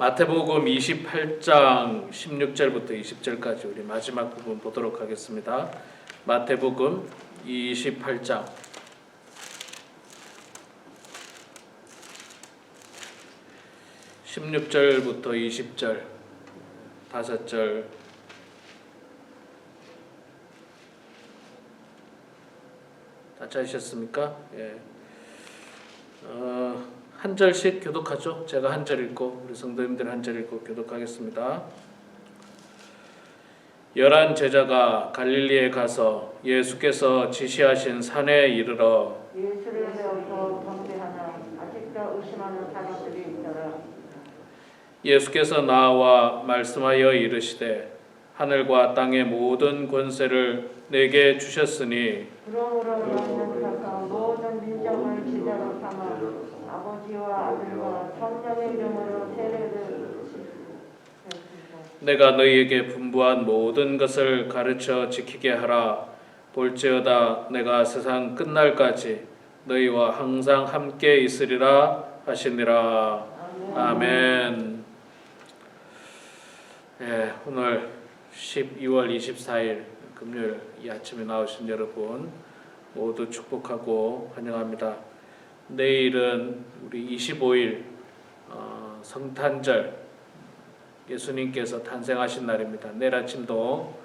마태복음 28장 16절부터 20절까지 우리 마지막 부분 보도록 하겠습니다. 마태복음 28장 16절부터 20절 다섯 절다 찾으셨습니까? 예. 어, 한 절씩 교독하죠. 제가 한 절 읽고 우리 성도님들 한 절 읽고 교독하겠습니다. 열한 제자가 갈릴리에 가서 예수께서 지시하신 산에 이르러 예수를 배워서 경배하나 아직도 의심하는 사람들이 있더라. 예수께서 나와 말씀하여 이르시되 하늘과 땅의 모든 권세를 내게 주셨으니 그러므로 너희는 가서 모든 민족을 지자로 삼아 아버지와 아들과 성령의 이름으로 세례를 내가 너희에게 분부한 모든 것을 가르쳐 지키게 하라 볼지어다 내가 세상 끝날까지 너희와 항상 함께 있으리라 하시니라 아멘. 예, 오늘 12월 24일 금요일 이 아침에 나오신 여러분 모두 축복하고 환영합니다. 내일은 우리 25일 어, 성탄절 예수님께서 탄생하신 날입니다. 내일 아침도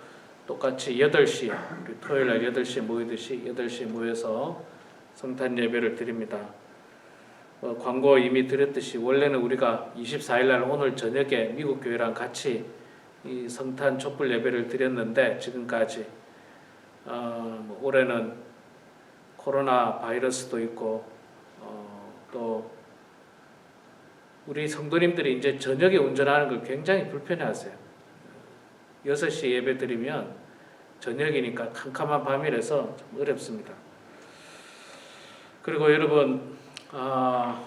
똑같이 8시 우리 토요일 날 8시에 모이듯이 8시에 모여서 성탄 예배를 드립니다. 어, 광고 이미 드렸듯이 원래는 우리가 24일 날 오늘 저녁에 미국 교회랑 같이 이 성탄 촛불 예배를 드렸는데 지금까지 어, 뭐 올해는 코로나 바이러스도 있고 어, 또 우리 성도님들이 이제 저녁에 운전하는 걸 굉장히 불편해하세요. 6시 예배 드리면 저녁이니까 캄캄한 밤이라서 좀 어렵습니다. 그리고 여러분 아,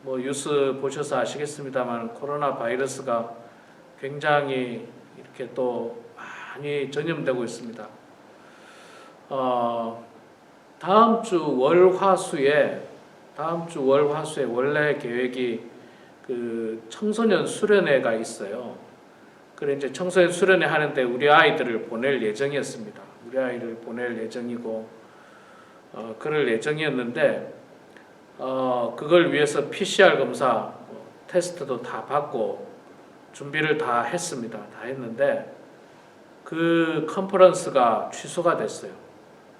뭐 뉴스 보셔서 아시겠습니다만 코로나 바이러스가 굉장히 이렇게 또 많이 전염되고 있습니다. 어, 다음 주 월화수에 다음 주 월 화수에 원래 계획이 그 청소년 수련회가 있어요. 그래 이제 청소년 수련회 하는데 우리 아이들을 보낼 예정이었습니다. 우리 아이를 보낼 예정이고 어, 그럴 예정이었는데 어, 그걸 위해서 PCR 검사 뭐, 테스트도 다 받고 준비를 다 했습니다. 다 했는데 그 컨퍼런스가 취소가 됐어요.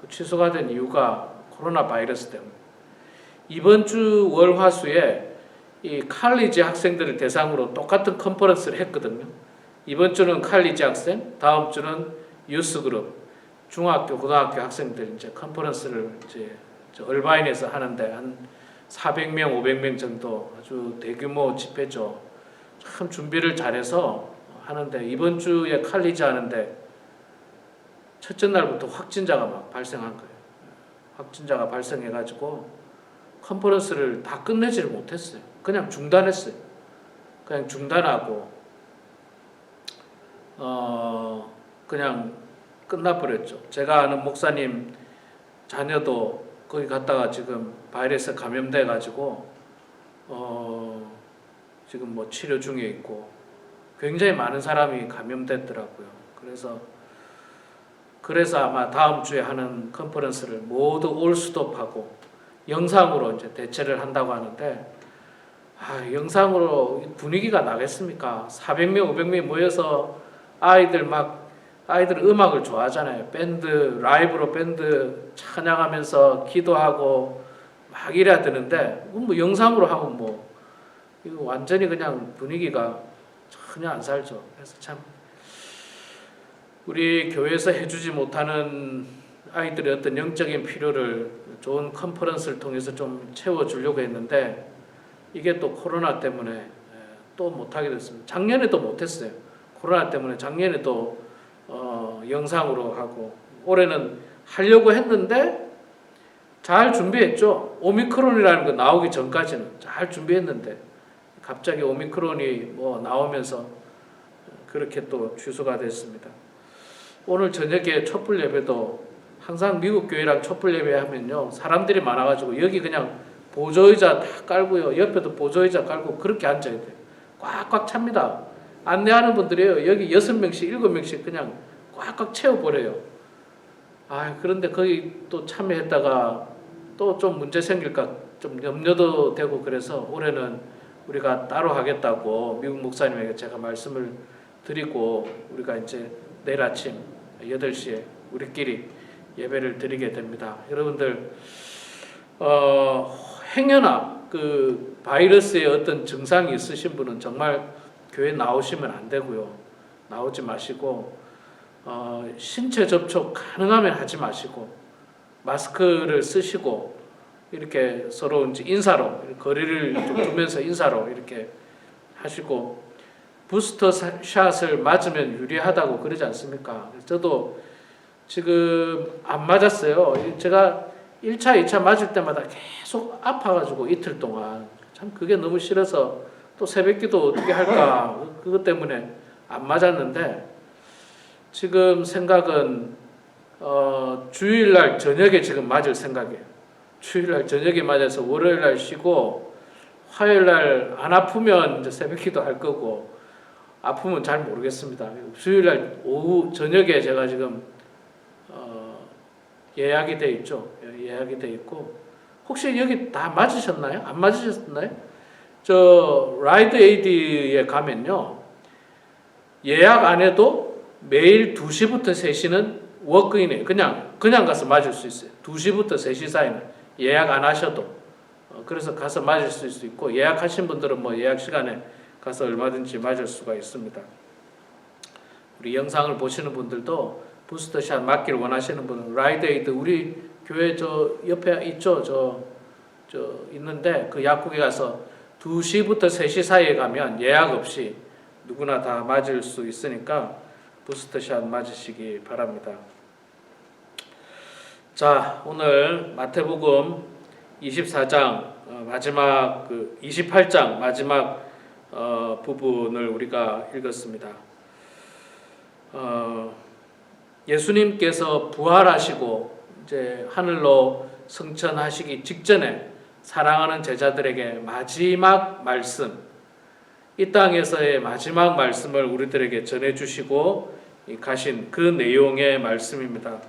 그 취소가 된 이유가 코로나 바이러스 때문에 이번 주 월화수에 이 칼리지 학생들을 대상으로 똑같은 컨퍼런스를 했거든요. 이번 주는 칼리지 학생, 다음 주는 유스 그룹, 중학교, 고등학교 학생들 이제 컨퍼런스를 이제 저 얼바인에서 하는데 한 400명, 500명 정도 아주 대규모 집회죠. 참 준비를 잘해서 하는데 이번 주에 칼리지 하는데 첫째 날부터 확진자가 막 발생한 거예요. 확진자가 발생해가지고 컨퍼런스를 다 끝내지를 못했어요. 그냥 중단했어요. 그냥 중단하고 어 그냥 끝나버렸죠. 제가 아는 목사님 자녀도 거기 갔다가 지금 바이러스 감염돼 가지고 어 지금 뭐 치료 중에 있고 굉장히 많은 사람이 감염됐더라고요. 그래서 그래서 아마 다음 주에 하는 컨퍼런스를 모두 올 스톱하고 영상으로 이제 대체를 한다고 하는데 아, 영상으로 분위기가 나겠습니까? 400명, 500명이 모여서 아이들 막 아이들 음악을 좋아하잖아요. 밴드 라이브로 밴드 찬양하면서 기도하고 막 이래야 되는데 뭐 영상으로 하면 뭐 이거 완전히 그냥 분위기가 전혀 안 살죠. 그래서 참 우리 교회에서 해주지 못하는 아이들의 어떤 영적인 필요를 좋은 컨퍼런스를 통해서 좀 채워주려고 했는데 이게 또 코로나 때문에 예, 또 못하게 됐습니다. 작년에도 못했어요. 코로나 때문에 작년에도 어, 영상으로 하고 올해는 하려고 했는데 잘 준비했죠. 오미크론이라는 거 나오기 전까지는 잘 준비했는데 갑자기 오미크론이 뭐 나오면서 그렇게 또 취소가 됐습니다. 오늘 저녁에 촛불 예배도 항상 미국 교회랑 촛불 예배 하면요 사람들이 많아가지고 여기 그냥 보조의자 다 깔고요 옆에도 보조의자 깔고 그렇게 앉아야 돼. 꽉꽉 찹니다. 안내하는 분들이요 여기 여섯 명씩 일곱 명씩 그냥 꽉꽉 채워버려요. 아 그런데 거기 또 참여했다가 또 좀 문제 생길까 좀 염려도 되고 그래서 올해는 우리가 따로 하겠다고 미국 목사님에게 제가 말씀을 드리고 우리가 이제 내일 아침 8시에 우리끼리 예배를 드리게 됩니다. 여러분들 어, 행여나 그 바이러스의 어떤 증상이 있으신 분은 정말 교회 나오시면 안 되고요. 나오지 마시고 어, 신체 접촉 가능하면 하지 마시고 마스크를 쓰시고 이렇게 서로 이제 인사로 거리를 좀 두면서 인사로 이렇게 하시고 부스터 사- 샷을 맞으면 유리하다고 그러지 않습니까? 저도 지금 안 맞았어요. 제가 1차, 2차 맞을 때마다 계속 아파가지고 이틀 동안 참 그게 너무 싫어서 또 새벽 기도 어떻게 할까 그것 때문에 안 맞았는데 지금 생각은 어, 주일날 저녁에 지금 맞을 생각이에요. 주일날 저녁에 맞아서 월요일날 쉬고 화요일날 안 아프면 이제 새벽 기도 할 거고 아프면 잘 모르겠습니다. 주일날 오후 저녁에 제가 지금 어, 예약이 돼 있죠. 예, 예약이 돼 있고 혹시 여기 다 맞으셨나요? 안 맞으셨나요? 저 라이드 에이드에 가면요 예약 안 해도 매일 2시부터 3시는 워크인에 그냥 그냥 가서 맞을 수 있어요. 2시부터 3시 사이는 예약 안 하셔도 어, 그래서 가서 맞을 수 있고 예약하신 분들은 뭐 예약 시간에 가서 얼마든지 맞을 수가 있습니다. 우리 영상을 보시는 분들도 부스터샷 맞길 원하시는 분은 라이드에이드 우리 교회 저 옆에 있죠 저, 저 있는데 그 약국에 가서 2시부터 3시 사이에 가면 예약 없이 누구나 다 맞을 수 있으니까 부스터샷 맞으시기 바랍니다. 자 오늘 마태복음 24장 어, 마지막 그 28장 마지막 어, 부분을 우리가 읽었습니다. 어, 예수님께서 부활하시고 이제 하늘로 승천하시기 직전에 사랑하는 제자들에게 마지막 말씀, 이 땅에서의 마지막 말씀을 우리들에게 전해주시고 가신 그 내용의 말씀입니다.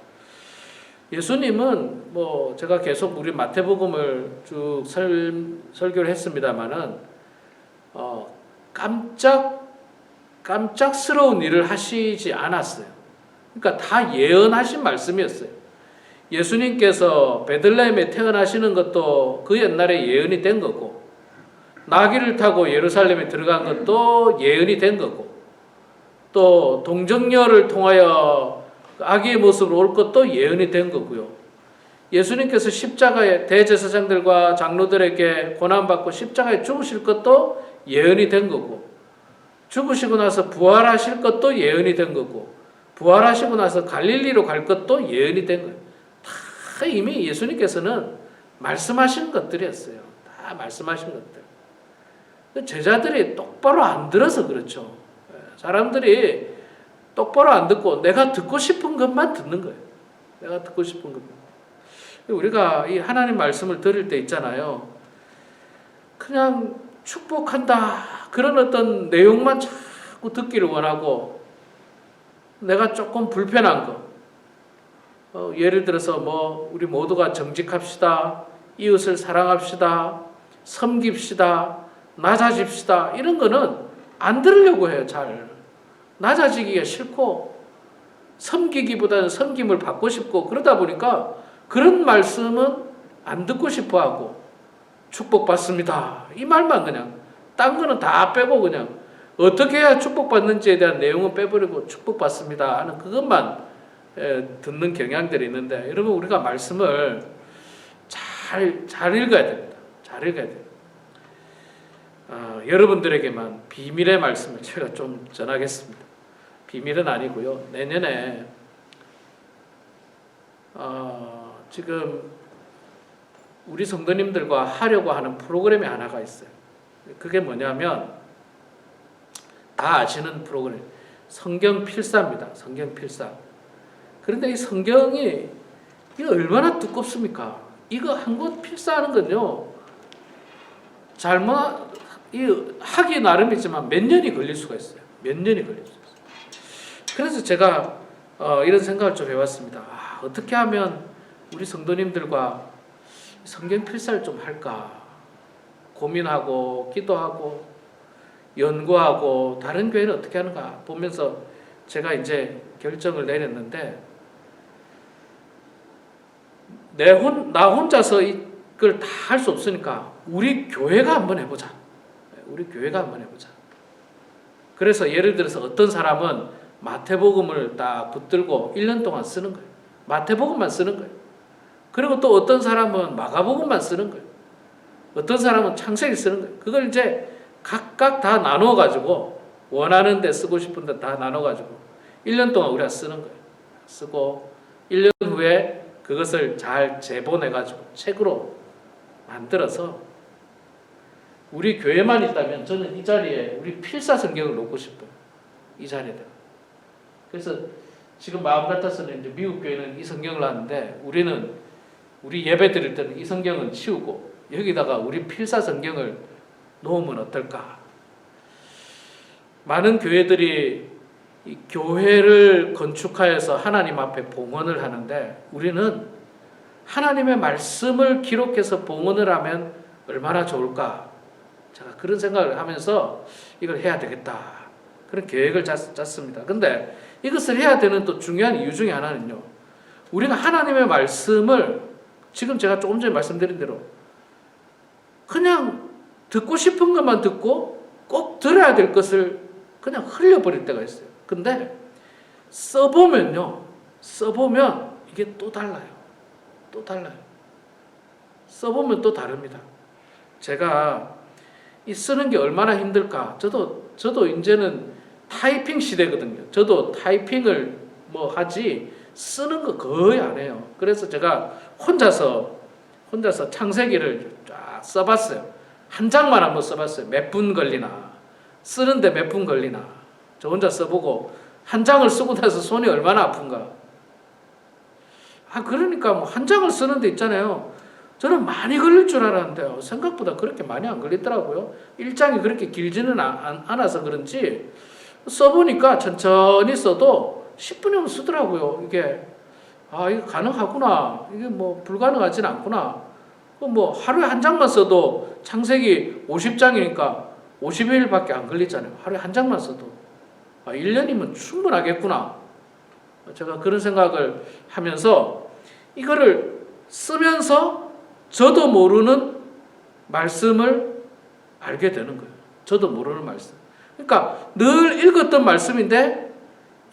예수님은 뭐 제가 계속 우리 마태복음을 쭉 설, 설교를 했습니다마는 어, 깜짝 깜짝스러운 일을 하시지 않았어요. 그러니까 다 예언하신 말씀이었어요. 예수님께서 베들레헴에 태어나시는 것도 그 옛날에 예언이 된 거고, 나귀를 타고 예루살렘에 들어간 것도 예언이 된 거고, 또 동정녀를 통하여 아기의 모습으로 올 것도 예언이 된 거고요. 예수님께서 십자가에 대제사장들과 장로들에게 고난받고 십자가에 죽으실 것도 예언이 된 거고, 죽으시고 나서 부활하실 것도 예언이 된 거고 부활하시고 나서 갈릴리로 갈 것도 예언이 된 거예요. 다 이미 예수님께서는 말씀하신 것들이었어요. 다 말씀하신 것들. 그 제자들이 똑바로 안 들어서 그렇죠. 사람들이 똑바로 안 듣고 내가 듣고 싶은 것만 듣는 거예요. 내가 듣고 싶은 것만. 우리가 이 하나님 말씀을 들을 때 있잖아요. 그냥 축복한다. 그런 어떤 내용만 자꾸 듣기를 원하고 내가 조금 불편한 거. 어, 예를 들어서 뭐 우리 모두가 정직합시다. 이웃을 사랑합시다. 섬깁시다. 낮아집시다. 이런 거는 안 들으려고 해요, 잘. 낮아지기가 싫고 섬기기보다는 섬김을 받고 싶고 그러다 보니까 그런 말씀은 안 듣고 싶어 하고 축복받습니다. 이 말만 그냥 딴 거는 다 빼고 그냥 어떻게 해야 축복받는지에 대한 내용은 빼버리고 축복받습니다 하는 그것만 에, 듣는 경향들이 있는데 여러분 우리가 말씀을 잘, 잘 읽어야 됩니다. 잘 읽어야 돼요. 아, 여러분들에게만 비밀의 말씀을 제가 좀 전하겠습니다. 비밀은 아니고요. 내년에 어, 지금 우리 성도님들과 하려고 하는 프로그램이 하나가 있어요. 그게 뭐냐면 다 아시는 프로그램 성경 필사입니다. 성경 필사. 그런데 이 성경이 이거 얼마나 두껍습니까? 이거 한 권 필사하는 건요. 잘못 이 하기 나름이지만 몇 년이 걸릴 수가 있어요. 몇 년이 걸릴 수 있어요. 그래서 제가 어, 이런 생각을 좀 해봤습니다. 아, 어떻게 하면 우리 성도님들과 성경 필사를 좀 할까 고민하고 기도하고 연구하고 다른 교회는 어떻게 하는가 보면서 제가 이제 결정을 내렸는데 내 혼 나 혼자서 이걸 다 할 수 없으니까 우리 교회가 한번 해보자. 우리 교회가 한번 해보자. 그래서 예를 들어서 어떤 사람은 마태복음을 딱 붙들고 1년 동안 쓰는 거예요. 마태복음만 쓰는 거예요. 그리고 또 어떤 사람은 마가복음만 쓰는 거예요. 어떤 사람은 창세기 쓰는 거예요. 그걸 이제 각각 다 나눠 가지고 원하는 데 쓰고 싶은 데 다 나눠 가지고 1년 동안 우리가 쓰는 거예요. 쓰고 1년 후에 그것을 잘 재본해 가지고 책으로 만들어서 우리 교회만 있다면 저는 이 자리에 우리 필사 성경을 놓고 싶어요. 이 자리에다. 그래서 지금 마음 같아서는 이제 미국 교회는 이 성경을 하는데 우리는 우리 예배 드릴 때는 이 성경은 치우고 여기다가 우리 필사 성경을 놓으면 어떨까? 많은 교회들이 이 교회를 건축하여서 하나님 앞에 봉헌을 하는데 우리는 하나님의 말씀을 기록해서 봉헌을 하면 얼마나 좋을까? 제가 그런 생각을 하면서 이걸 해야 되겠다. 그런 계획을 짰, 짰습니다. 근데 이것을 해야 되는 또 중요한 이유 중에 하나는요. 우리가 하나님의 말씀을 지금 제가 조금 전에 말씀드린 대로 그냥 듣고 싶은 것만 듣고 꼭 들어야 될 것을 그냥 흘려버릴 때가 있어요. 근데 써보면요. 써보면 이게 또 달라요. 또 달라요. 써보면 또 다릅니다. 제가 이 쓰는 게 얼마나 힘들까. 저도 저도 이제는 타이핑 시대거든요. 저도 타이핑을 뭐 하지 쓰는 거 거의 안 해요. 그래서 제가 혼자서 혼자서 창세기를 쫙 써봤어요. 한 장만 한번 써봤어요. 몇 분 걸리나 쓰는데 몇 분 걸리나 저 혼자 써보고 한 장을 쓰고 나서 손이 얼마나 아픈가. 아 그러니까 뭐 한 장을 쓰는데 있잖아요. 저는 많이 걸릴 줄 알았는데요. 생각보다 그렇게 많이 안 걸리더라고요. 일장이 그렇게 길지는 아- 않아서 그런지 써보니까 천천히 써도 10분이면 쓰더라고요. 이게 아 이거 가능하구나. 이게 뭐 불가능하진 않구나. 그뭐 하루에 한 장만 써도 창세기 50장이니까 50일밖에 안 걸리잖아요. 하루에 한 장만 써도 아 1년이면 충분하겠구나. 제가 그런 생각을 하면서 이거를 쓰면서 저도 모르는 말씀을 알게 되는 거예요. 저도 모르는 말씀. 그러니까 늘 읽었던 말씀인데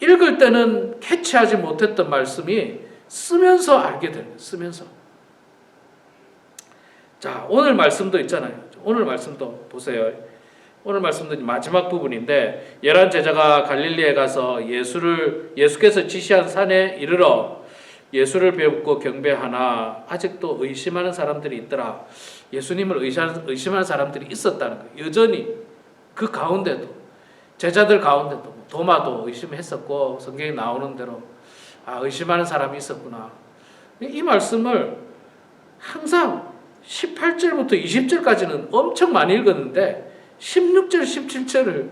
읽을 때는 캐치하지 못했던 말씀이 쓰면서 알게 거예요. 쓰면서. 자, 오늘 말씀도 있잖아요. 오늘 말씀도 보세요. 오늘 말씀도 마지막 부분인데 열한 제자가 갈릴리에 가서 예수를 예수께서 지시한 산에 이르러 예수를 배우고 경배하나 아직도 의심하는 사람들이 있더라. 예수님을 의심하는, 사람들이 있었다는 거예요. 여전히 그 가운데도 제자들 가운데도 도마도 의심했었고 성경에 나오는 대로 아 의심하는 사람이 있었구나. 이 말씀을 항상 18절부터 20절까지는 엄청 많이 읽었는데 16절, 17절을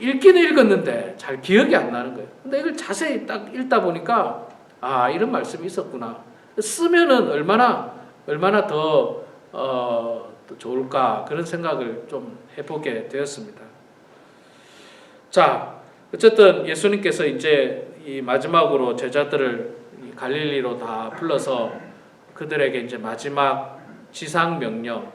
읽기는 읽었는데 잘 기억이 안 나는 거예요. 근데 이걸 자세히 딱 읽다 보니까 아 이런 말씀이 있었구나. 쓰면은 얼마나 얼마나 더, 어, 더 좋을까 그런 생각을 좀 해보게 되었습니다. 자 어쨌든 예수님께서 이제 이 마지막으로 제자들을 이 갈릴리로 다 불러서 그들에게 이제 마지막 지상 명령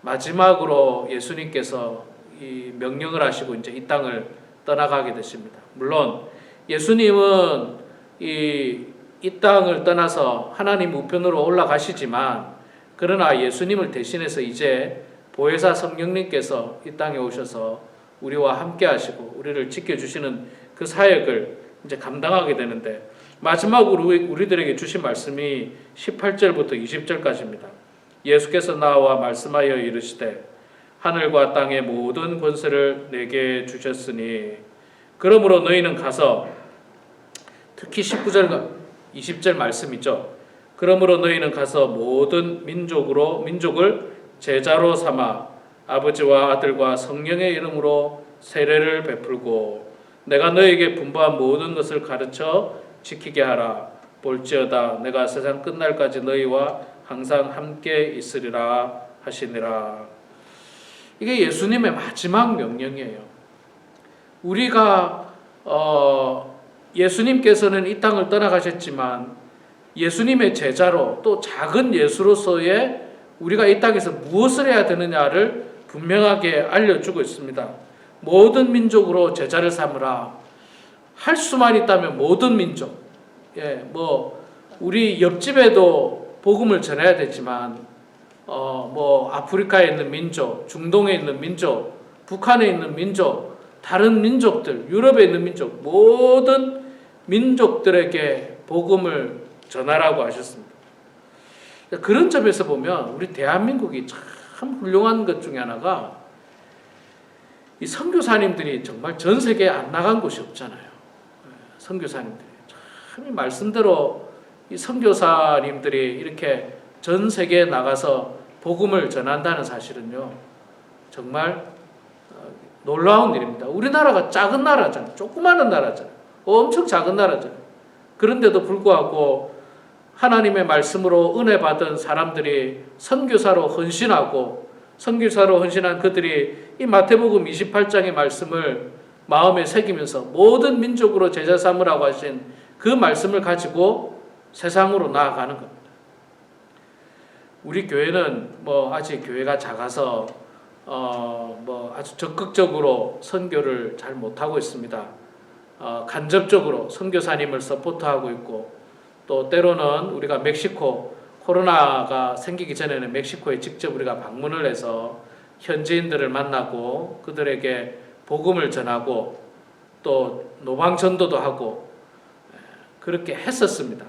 마지막으로 예수님께서 이 명령을 하시고 이제 이 땅을 떠나가게 되십니다. 물론 예수님은 이, 이 땅을 떠나서 하나님 우편으로 올라가시지만 그러나 예수님을 대신해서 이제 보혜사 성령님께서 이 땅에 오셔서 우리와 함께 하시고 우리를 지켜주시는 그 사역을 이제 감당하게 되는데 마지막으로 우리- 우리들에게 주신 말씀이 18절부터 20절까지입니다. 예수께서 나와 말씀하여 이르시되 하늘과 땅의 모든 권세를 내게 주셨으니 그러므로 너희는 가서 특히 19절과 20절 말씀이죠. 그러므로 너희는 가서 모든 민족으로 민족을 제자로 삼아 아버지와 아들과 성령의 이름으로 세례를 베풀고 내가 너에게 분부한 모든 것을 가르쳐 지키게 하라 볼지어다 내가 세상 끝날까지 너희와 항상 함께 있으리라 하시니라 이게 예수님의 마지막 명령이에요. 우리가 어, 예수님께서는 이 땅을 떠나가셨지만 예수님의 제자로 또 작은 예수로서의 우리가 이 땅에서 무엇을 해야 되느냐를 분명하게 알려주고 있습니다. 모든 민족으로 제자를 삼으라. 할 수만 있다면 모든 민족. 예, 뭐 우리 옆집에도 복음을 전해야 되지만 어, 뭐 아프리카에 있는 민족, 중동에 있는 민족, 북한에 있는 민족, 다른 민족들, 유럽에 있는 민족 모든 민족들에게 복음을 전하라고 하셨습니다. 그런 점에서 보면 우리 대한민국이 참 훌륭한 것 중에 하나가 이 선교사님들이 정말 전 세계에 안 나간 곳이 없잖아요. 선교사님들이 참이 말씀대로 이 선교사님들이 이렇게 전 세계에 나가서 복음을 전한다는 사실은요 정말 어, 놀라운 일입니다. 우리나라가 작은 나라잖아요. 조그마한 나라잖아요. 엄청 작은 나라잖아요. 그런데도 불구하고 하나님의 말씀으로 은혜 받은 사람들이 선교사로 헌신하고 선교사로 헌신한 그들이 이 마태복음 28장의 말씀을 마음에 새기면서 모든 민족으로 제자 삼으라고 하신 그 말씀을 가지고 세상으로 나아가는 겁니다. 우리 교회는 뭐 아직 교회가 작아서 어 뭐 아주 적극적으로 선교를 잘 못하고 있습니다. 어 간접적으로 선교사님을 서포트하고 있고 또 때로는 우리가 멕시코 코로나가 생기기 전에는 멕시코에 직접 우리가 방문을 해서 현지인들을 만나고 그들에게 복음을 전하고 또 노방 전도도 하고 예, 그렇게 했었습니다.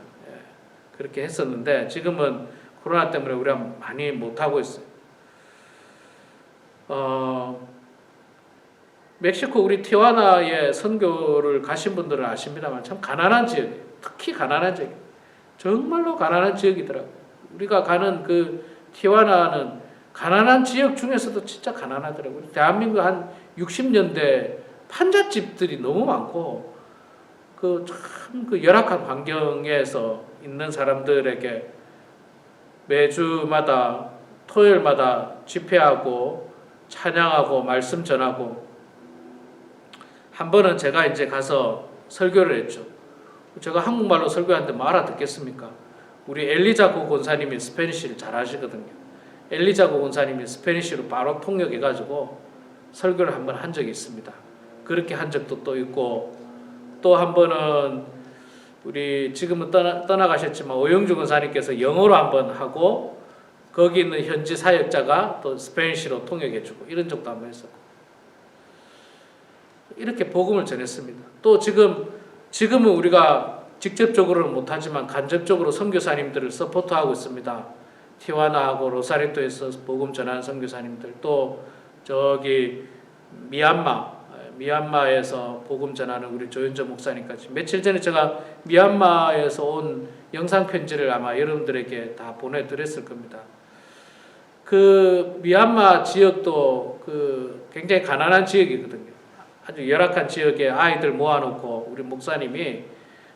예, 그렇게 했었는데 지금은 코로나 때문에 우리가 많이 못 하고 있어요. 어, 멕시코 우리 티와나에 선교를 가신 분들은 아십니다만 참 가난한 지역이에요. 특히 가난한 지역. 정말로 가난한 지역이더라고요. 우리가 가는 그 티와나는 가난한 지역 중에서도 진짜 가난하더라고요. 대한민국 한 60년대 판잣집들이 너무 많고 그 참그 열악한 환경에서 있는 사람들에게 매주마다 토요일마다 집회하고 찬양하고 말씀 전하고 한 번은 제가 이제 가서 설교를 했죠. 제가 한국말로 설교하는데 뭐 알아듣겠습니까? 우리 엘리자고 권사님이 스페니쉬를 잘 하시거든요. 엘리자고 권사님이 스페니쉬로 바로 통역해가지고 설교를 한 번 한 적이 있습니다. 그렇게 한 적도 또 있고 또 한 번은 우리 지금은 떠나, 떠나가셨지만 오영주 권사님께서 영어로 한번 하고 거기 있는 현지 사역자가 또 스페니쉬로 통역해주고 이런 적도 한번 했었고 이렇게 복음을 전했습니다. 또 지금 지금은 우리가 직접적으로는 못하지만 간접적으로 선교사님들을 서포트하고 있습니다. 티와나하고 로사리토에서 복음 전하는 선교사님들 또 저기 미얀마 미얀마에서 복음 전하는 우리 조현저 목사님까지 며칠 전에 제가 미얀마에서 온 영상 편지를 아마 여러분들에게 다 보내드렸을 겁니다. 그 미얀마 지역도 그 굉장히 가난한 지역이거든요. 아주 열악한 지역에 아이들 모아놓고 우리 목사님이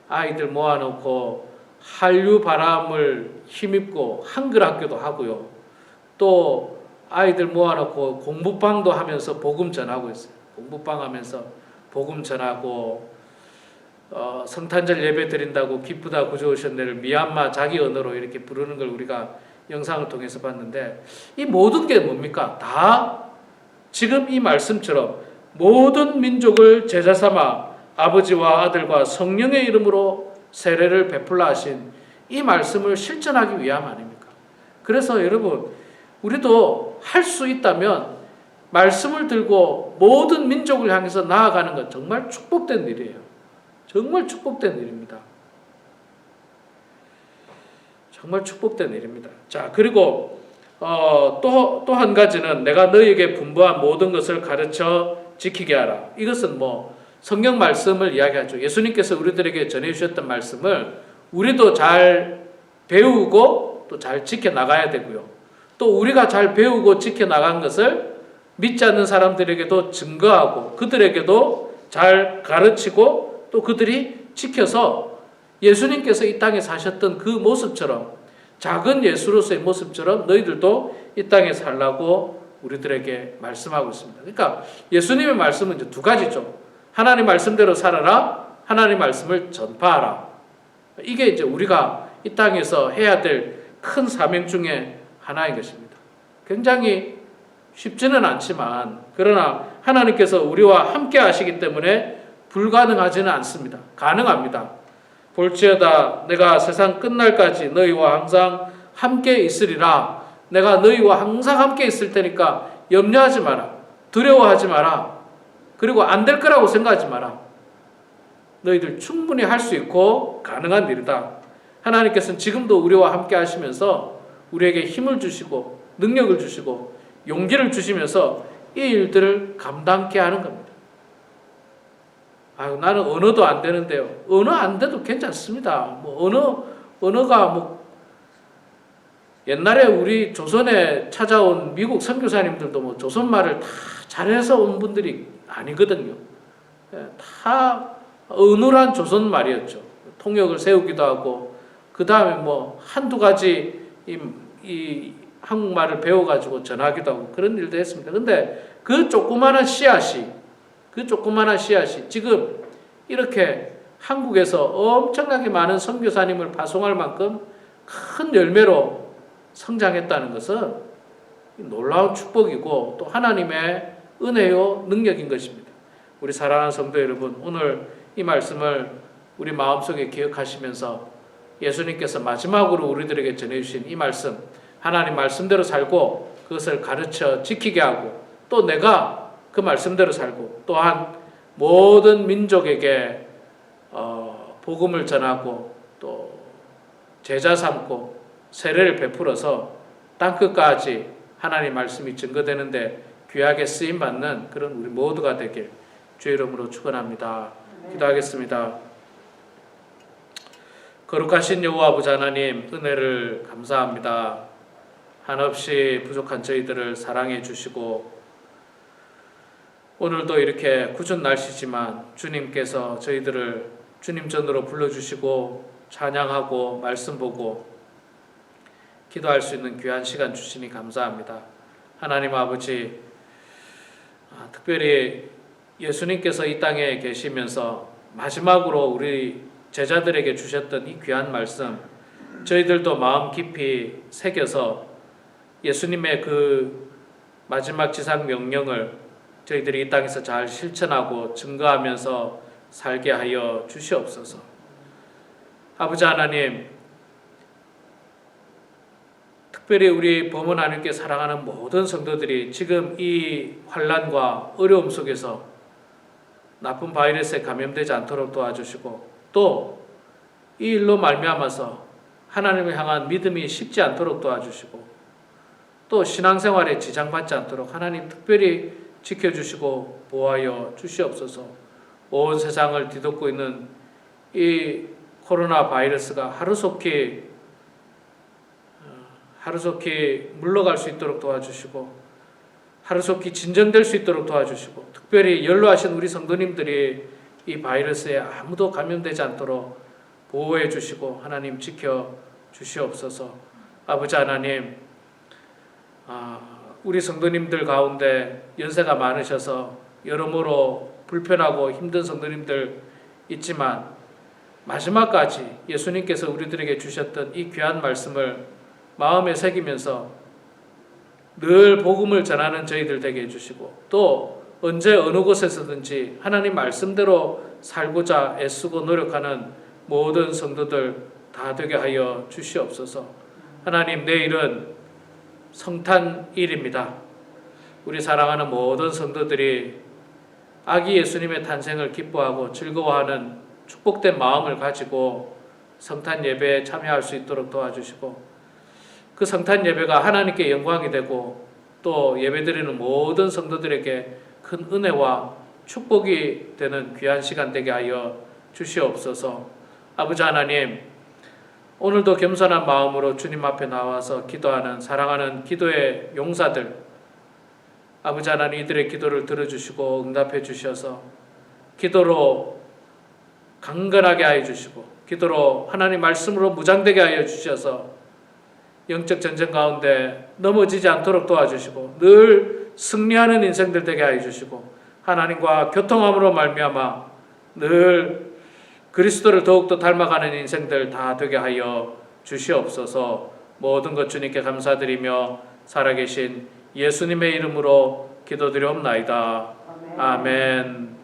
아이들 모아놓고 한류 바람을 힘입고 한글 학교도 하고요. 또 아이들 모아놓고 공부방도 하면서 복음 전하고 있어요. 공부방 하면서 복음 전하고 어, 성탄절 예배 드린다고 기쁘다 구조오셨네를 미얀마 자기 언어로 이렇게 부르는 걸 우리가 영상을 통해서 봤는데 이 모든 게 뭡니까? 다 지금 이 말씀처럼 모든 민족을 제자 삼아 아버지와 아들과 성령의 이름으로 세례를 베풀라 하신 이 말씀을 실천하기 위함 아닙니까? 그래서 여러분 우리도 할 수 있다면 말씀을 들고 모든 민족을 향해서 나아가는 것 정말 축복된 일이에요. 정말 축복된 일입니다. 정말 축복된 일입니다. 자, 그리고 어, 또또 한 가지는 내가 너희에게 분부한 모든 것을 가르쳐 지키게 하라. 이것은 뭐 성경 말씀을 이야기하죠. 예수님께서 우리들에게 전해 주셨던 말씀을 우리도 잘 배우고 또 잘 지켜 나가야 되고요. 또 우리가 잘 배우고 지켜 나간 것을 믿지 않는 사람들에게도 증거하고 그들에게도 잘 가르치고 또 그들이 지켜서 예수님께서 이 땅에 사셨던 그 모습처럼 작은 예수로서의 모습처럼 너희들도 이 땅에 살라고 우리들에게 말씀하고 있습니다. 그러니까 예수님의 말씀은 이제 두 가지죠. 하나님 말씀대로 살아라. 하나님 말씀을 전파하라. 이게 이제 우리가 이 땅에서 해야 될 큰 사명 중에 하나인 것입니다. 굉장히 쉽지는 않지만 그러나 하나님께서 우리와 함께 하시기 때문에 불가능하지는 않습니다. 가능합니다. 볼지어다 내가 세상 끝날까지 너희와 항상 함께 있으리라. 내가 너희와 항상 함께 있을 테니까 염려하지 마라. 두려워하지 마라. 그리고 안 될 거라고 생각하지 마라. 너희들 충분히 할 수 있고 가능한 일이다. 하나님께서는 지금도 우리와 함께 하시면서 우리에게 힘을 주시고 능력을 주시고 용기를 주시면서 이 일들을 감당케 하는 겁니다. 아유, 나는 언어도 안 되는데요. 언어 안 돼도 괜찮습니다. 뭐 언어 언어가 뭐 옛날에 우리 조선에 찾아온 미국 선교사님들도 뭐 조선 말을 다 잘해서 온 분들이 아니거든요. 예, 다 어눌한 조선 말이었죠. 통역을 세우기도 하고 그 다음에 뭐 한두 가지 이, 이 한국말을 배워가지고 전하기도 하고 그런 일도 했습니다. 근데 그 조그마한 씨앗이 그 조그마한 씨앗이 지금 이렇게 한국에서 엄청나게 많은 선교사님을 파송할 만큼 큰 열매로 성장했다는 것은 놀라운 축복이고 또 하나님의 은혜요 능력인 것입니다. 우리 사랑하는 성도 여러분, 오늘 이 말씀을 우리 마음속에 기억하시면서 예수님께서 마지막으로 우리들에게 전해주신 이 말씀, 하나님 말씀대로 살고 그것을 가르쳐 지키게 하고 또 내가 그 말씀대로 살고 또한 모든 민족에게 어, 복음을 전하고 또 제자 삼고 세례를 베풀어서 땅 끝까지 하나님 말씀이 증거되는데 귀하게 쓰임 받는 그런 우리 모두가 되길 주의 이름으로 축원합니다. 기도하겠습니다. 거룩하신 여호와 아버지 하나님 은혜를 감사합니다. 한없이 부족한 저희들을 사랑해 주시고 오늘도 이렇게 굳은 날씨지만 주님께서 저희들을 주님 전으로 불러주시고 찬양하고 말씀 보고 기도할 수 있는 귀한 시간 주시니 감사합니다. 하나님 아버지 아, 특별히 예수님께서 이 땅에 계시면서 마지막으로 우리 제자들에게 주셨던 이 귀한 말씀 저희들도 마음 깊이 새겨서 예수님의 그 마지막 지상 명령을 저희들이 이 땅에서 잘 실천하고 증거하면서 살게 하여 주시옵소서. 아버지 하나님, 특별히 우리 범은 하나님께 사랑하는 모든 성도들이 지금 이 환란과 어려움 속에서 나쁜 바이러스에 감염되지 않도록 도와주시고 또 이 일로 말미암아서 하나님을 향한 믿음이 식지 않도록 도와주시고 또 신앙생활에 지장받지 않도록 하나님 특별히 지켜주시고 보호하여 주시옵소서. 온 세상을 뒤덮고 있는 이 코로나 바이러스가 하루속히 어, 하루속히 물러갈 수 있도록 도와주시고 하루속히 진정될 수 있도록 도와주시고 특별히 연로하신 우리 성도님들이 이 바이러스에 아무도 감염되지 않도록 보호해 주시고 하나님 지켜 주시옵소서. 아버지 하나님, 아, 우리 성도님들 가운데 연세가 많으셔서 여러모로 불편하고 힘든 성도님들 있지만 마지막까지 예수님께서 우리들에게 주셨던 이 귀한 말씀을 마음에 새기면서 늘 복음을 전하는 저희들 되게 해주시고 또 언제 어느 곳에서든지 하나님 말씀대로 살고자 애쓰고 노력하는 모든 성도들 다 되게 하여 주시옵소서. 하나님 내일은 성탄일입니다. 우리 사랑하는 모든 성도들이 아기 예수님의 탄생을 기뻐하고 즐거워하는 축복된 마음을 가지고 성탄 예배에 참여할 수 있도록 도와주시고 그 성탄 예배가 하나님께 영광이 되고 또 예배드리는 모든 성도들에게 큰 은혜와 축복이 되는 귀한 시간 되게 하여 주시옵소서. 아버지 하나님, 오늘도 겸손한 마음으로 주님 앞에 나와서 기도하는 사랑하는 기도의 용사들, 아버지 하나님 이들의 기도를 들어주시고 응답해 주셔서 기도로 강건하게 하여 주시고 기도로 하나님 말씀으로 무장되게 하여 주셔서 영적 전쟁 가운데 넘어지지 않도록 도와주시고 늘 승리하는 인생들 되게 하여 주시고 하나님과 교통함으로 말미암아 늘 그리스도를 더욱더 닮아가는 인생들 다 되게 하여 주시옵소서 모든 것 주님께 감사드리며 살아계신 예수님의 이름으로 기도드리옵나이다. 아멘. 아멘.